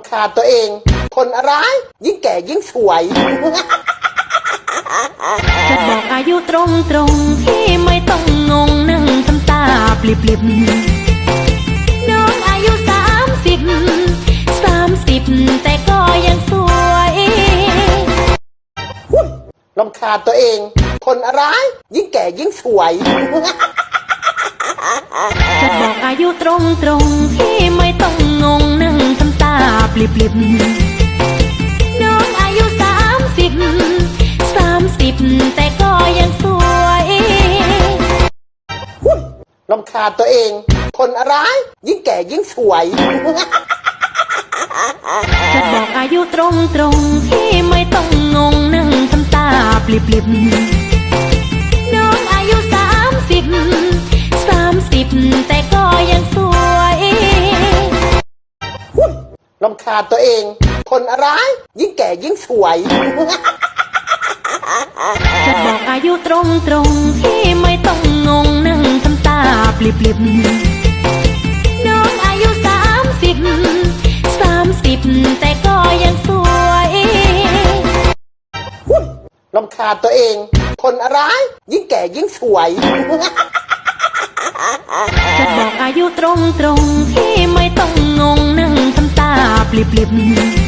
ำคาญตัวเอง คนอะไร ยิ่งแก่ยิ่งสวย จะบอกอายุตรงตรงๆที่ไม่ต้องงงนั่งทำตาปลิบปลิบๆน้องอายุสามสิบสามสิบแต่ก็ยังสวยลำคาญตัวเอง คนอะไรยิ่งแก่ยิ่งสวย จะบอกอายุตรงตรงๆ ปลิบปลิบๆน้องอายุสามสิบสามสิบแต่ก็ยังสวยลำคาญตัวเอง คนอะไร ยิ่งแก่ยิ่งสวยจะบอกอายุตรงตรงๆที่ไม่ต้องงงนั่งทำตาปลิบปลิบๆน้องอายุสามสิบสามสิบแต่ก็ยังสวย ลำคาญตัวเอง คนอะไร ยิ่งแก่ยิ่งสวย จะบอกอายุตรงตรงๆที่ไม่ต้องงงนั่งทำตาปลิบปลิบๆน้องอายุสามสิบสามสิบแต่ก็ยังสวยลำคาญตัวเอง คนอะไร ยิ่งแก่ยิ่งสวย จะบอกอายุตรงตรงๆที่ไม่ต้องงงนั่งทำตาป ลิบลิบ